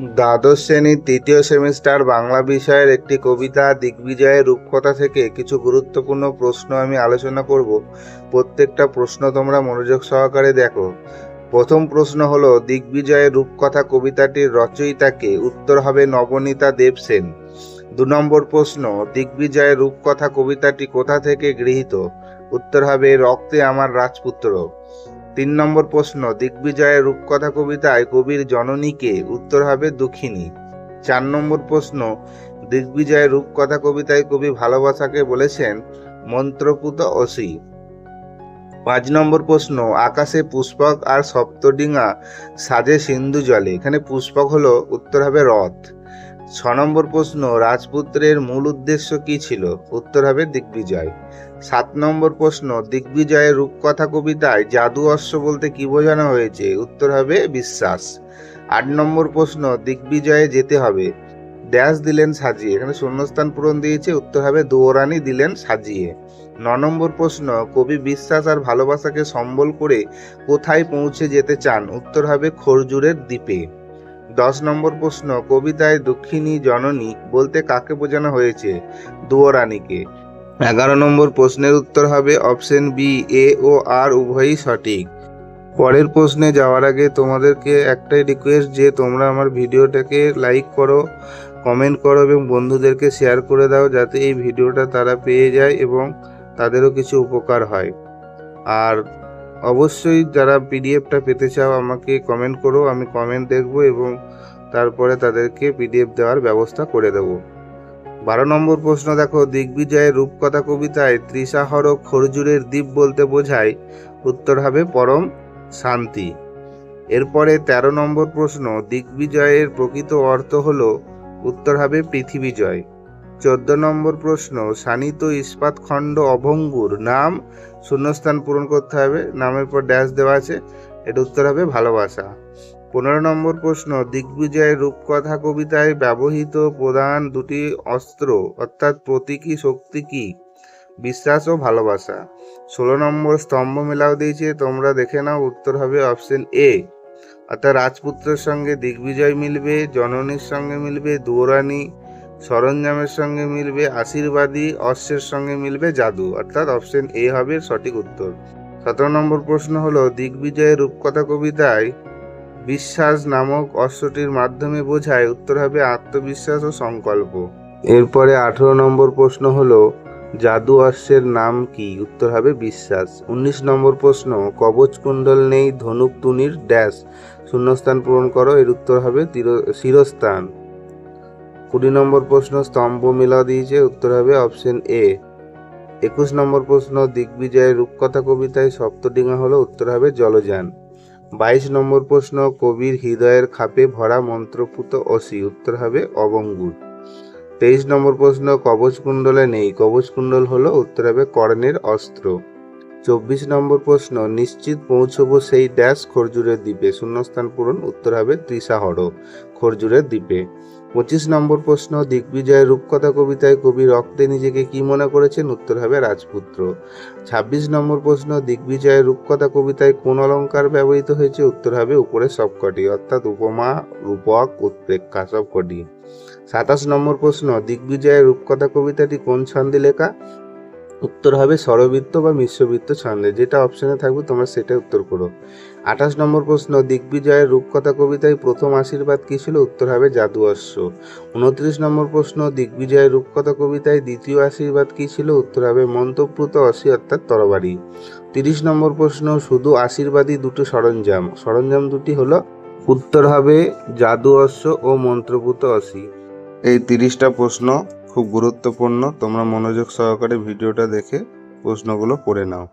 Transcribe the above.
দ্বাদশ শ্রেণির তৃতীয় সেমিস্টার বাংলা বিষয়ের একটি কবিতা দিগ্বিজয়ের রূপকথা থেকে কিছু গুরুত্বপূর্ণ প্রশ্ন আমি আলোচনা করব। প্রত্যেকটা প্রশ্ন তোমরা মনোযোগ সহকারে দেখো। প্রথম প্রশ্ন হলো, দিগ্বিজয়ের রূপকথা কবিতাটির রচয়িতাকে উত্তর হবে নবনীতা দেবসেন। দু নম্বর প্রশ্ন, দিগ্বিজয়ের রূপকথা কবিতাটি কোথা থেকে গৃহীত? উত্তর হবে, রক্তে আমার রাজপুত্র। তিন নম্বর প্রশ্ন, দিগ্বিজয়ের রূপকথা কবিতায় কবির জননীকে উত্তর হবে দুঃখিনী। চার নম্বর প্রশ্ন, দিগ্বিজয়ের রূপকথা কবিতায় কবি ভালোবাসাকে বলেছেন মন্ত্রপুত অসি পাঁচ নম্বর প্রশ্ন, আকাশে পুষ্পক আর সপ্তডিঙা সাজে সিন্ধু জলে। এখানে পুষ্পক হলো, উত্তর হবে রথ। ছ নম্বর প্রশ্ন, রাজপুত্রের মূল উদ্দেশ্য কি ছিল? উত্তর হবে দিগ্বিজয়। সাত নম্বর প্রশ্ন, দিগ্বিজয়ের রূপকথা কবিতায় জাদু অশ্ব বলতে কি বোঝানো হয়েছে? উত্তর হবে বিশ্বাস। আট নম্বর প্রশ্ন, দিগ্বিজয়ে যেতে হবে। ড্যাশ দিলেন সাজিয়ে, এখানে শূন্যস্থান পূরণ দিয়েছে, উত্তর হবে দুয়োরানি দিলেন সাজিয়ে। ন নম্বর প্রশ্ন, কবি বিশ্বাস আর ভালোবাসাকে সম্বল করে কোথায় পৌঁছে যেতে চান? উত্তর হবে খরজুরের দ্বীপে। দশ নম্বর প্রশ্ন, কবিতায় দুঃখিনী জননী বলতে কাকে বোঝানো হয়েছে? দুয়োরানীকে। এগারো নম্বর প্রশ্নের উত্তর হবে অপশন বি, এ ও আর উভয়ই সঠিক। পরের প্রশ্নে যাওয়ার আগে তোমাদেরকে একটাই রিকোয়েস্ট যে তোমরা আমার ভিডিওটাকে লাইক করো কমেন্ট করো এবং বন্ধুদেরকে শেয়ার করে দাও যাতে এই ভিডিওটা তারা পেয়ে যায় এবং তাদেরও কিছু উপকার হয়। আর অবশ্যই যারা পিডিএফটা পেতে চাও আমাকে কমেন্ট করো, আমি কমেন্ট দেখব এবং তারপরে তাদেরকে পিডিএফ দেওয়ার ব্যবস্থা করে দেবো। বারো নম্বর প্রশ্ন দেখো, দিগ্বিজয়ের রূপকথা কবিতায় ত্রিসাহর খরজুরের দ্বীপ বলতে বোঝায়, উত্তর হবে পরম শান্তি। এরপরে ১৩ নম্বর প্রশ্ন, দিগ্বিজয়ের প্রকৃত অর্থ হল, উত্তর হবে পৃথিবী জয় চোদ্দ নম্বর প্রশ্ন সানিত ইস্পাত খণ্ড অভঙ্গুর নাম শূন্যস্থান পূরণ করতে হবে, নামের পর ড্যাশ দেওয়া আছে, এটা উত্তর হবে ভালোবাসা পনেরো নম্বর প্রশ্ন, দিগ্বিজয়ের রূপকথা কবিতায় ব্যবহৃত প্রধান দুটি অস্ত্র, অর্থাৎ প্রতীকী শক্তি কি? বিশ্বাস ও ভালোবাসা ষোলো নম্বর স্তম্ভ মেলাও দিয়েছে, তোমরা দেখে নাও, উত্তর হবে অপশন এ অর্থাৎ রাজপুত্রের সঙ্গে দিগ্বিজয় মিলবে, জননীর সঙ্গে মিলবে, দুয়োরানী সরঞ্জামের সঙ্গে মিলবে আশীর্বাদী, অশ্বের সঙ্গে মিলবে জাদু। অর্থাৎ অপশন এ হবে সঠিক উত্তর। সতেরো নম্বর প্রশ্ন হল, দিগ্বিজয়ের রূপকথা কবিতায় বিশ্বাস নামক অশ্বটির মাধ্যমে বোঝায় উত্তর হবে আত্মবিশ্বাস ও সংকল্প। এরপরে আঠেরো নম্বর প্রশ্ন হলো, জাদু অশ্বের নাম কি? উত্তর হবে বিশ্বাস। উনিশ নম্বর প্রশ্ন, কবচ কুণ্ডল নেই, ধনুক তুনির ড্যাশ। শূন্যস্থান পূরণ করো, এর উত্তর হবে শিরস্থান। কুড়ি নম্বর প্রশ্ন স্তম্ভ মিলা দিয়েছে, উত্তর হবে অপশন এ একুশ নম্বর প্রশ্ন, দিগ্বিজয়ের রূপকথা কবিতায় সপ্তডিঙা হলো, উত্তর হবে জলযান। বাইশ নম্বর প্রশ্ন, কবির হৃদয়ের খাপে ভরা মন্ত্রপুত অসি, উত্তর হবে অবঙ্গুর। তেইশ নম্বর প্রশ্ন, কবচ কুণ্ডলে নেই, কবচ কুণ্ডল হলো, উত্তর হবে কর্ণের অস্ত্র। চব্বিশ নম্বর প্রশ্ন, নিশ্চিত পৌঁছবো সেই ড্যাশ খরজুরের দ্বীপে, শূন্যস্থান পূরণ, উত্তর হবে ত্রিসাহর খরজুরের দ্বীপে। পঁচিশ নম্বর প্রশ্ন, দিগ্বিজয় রূপকথা কবিতায় কবি রক্তে নিজেকে কি মনে করেছেন? উত্তর হবে রাজপুত্র। ছাব্বিশ নম্বর প্রশ্ন দিগ্বিজয়ের রূপকথা কবিতায় কোন অলঙ্কার ব্যবহৃত হয়েছে? উত্তর হবে উপরে সবকটি, অর্থাৎ উপমা, রূপক উৎপ্রেক্ষা সবকটি সাতাশ নম্বর প্রশ্ন দিগ্বিজয়ের রূপকথা কবিতাটি কোন ছন্দে লেখা? উত্তর হবে স্বরবৃত্ত বা মিশ্রবৃত্ত ছন্দে। যেটা অপশনে থাকবে, তোমরা সেটা উত্তর করো। আঠাশ নম্বর প্রশ্ন, দিগ্বিজয়ের রূপকথা কবিতায় প্রথম আশীর্বাদ কী ছিল? উত্তর হবে জাদু অশ্ব উনত্রিশ নম্বর প্রশ্ন, দিগ্বিজয়ের রূপকথা কবিতায় দ্বিতীয় আশীর্বাদ কী ছিল? উত্তর হবে মন্তপ্রুত অসি, অর্থাৎ তরবারি। তিরিশ নম্বর প্রশ্ন, শুধু আশীর্বাদী দুটো সরঞ্জাম। সরঞ্জাম দুটি হলো, উত্তর হবে জাদু অশ্ব ও মন্ত্রপুত অসি। এই তিরিশটা প্রশ্ন খুব গুরুত্বপূর্ণ। তোমরা মনোযোগ সহকারে ভিডিওটা দেখে প্রশ্নগুলো পড়ে নাও।